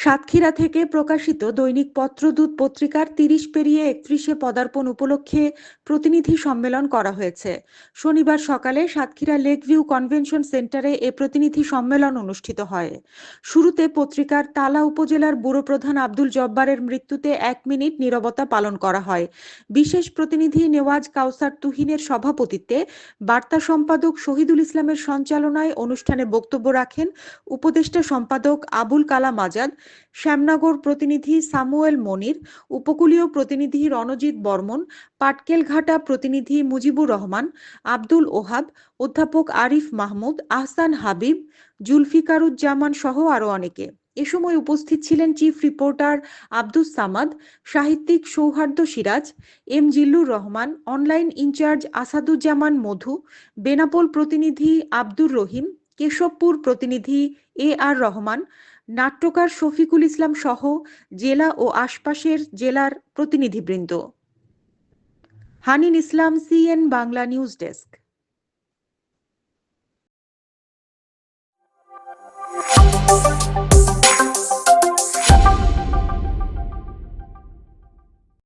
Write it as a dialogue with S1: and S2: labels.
S1: সাতক্ষীরা থেকে প্রকাশিত দৈনিক পত্রদূত পত্রিকার তিরিশ পেরিয়ে একত্রিশে পদার্পণ উপলক্ষে প্রতিনিধি সম্মেলন করা হয়েছে। শনিবার সকালে সাতক্ষীরা লেক ভিউ কনভেনশন সেন্টারে এ প্রতিনিধি সম্মেলন অনুষ্ঠিত হয়। শুরুতে পত্রিকার তালা উপজেলার ব্যুরো প্রধান আব্দুল জব্বারের মৃত্যুতে এক মিনিট নীরবতা পালন করা হয়। বিশেষ প্রতিনিধি নেওয়াজ কাউসার তুহিনের সভাপতিত্বে বার্তা সম্পাদক শহীদুল ইসলামের সঞ্চালনায় অনুষ্ঠানে বক্তব্য রাখেন উপদেষ্টা সম্পাদক আবুল কালাম আজাদ শ্যামনগর প্রতিনিধি সামুয়েল মনির, উপকূলীয় প্রতিনিধি রণজিৎ বর্মন, পাটকেলঘাটা প্রতিনিধি মুজিবুর রহমান, আব্দুল ওহাব, অধ্যাপক আরিফ মাহমুদ, আহসান হাবিব, জুলফিকারুজ্জামান সহ আরও অনেকে। এ সময় উপস্থিত ছিলেন চিফ রিপোর্টার আব্দুস সামাদ, সাহিত্যিক Souhardya Siraj, M Zillur Rahman, online incharge Asaduzzaman Modhu, Benapole প্রতিনিধি আব্দুর রহিম, কেশবপুর প্রতিনিধি এ আর রহমান নাট্যকার শফিকুল ইসলাম সহ জেলা ও আশপাশের জেলার প্রতিনিধিবৃন্দ Hanin Islam, CN Bangla news desk Thank you.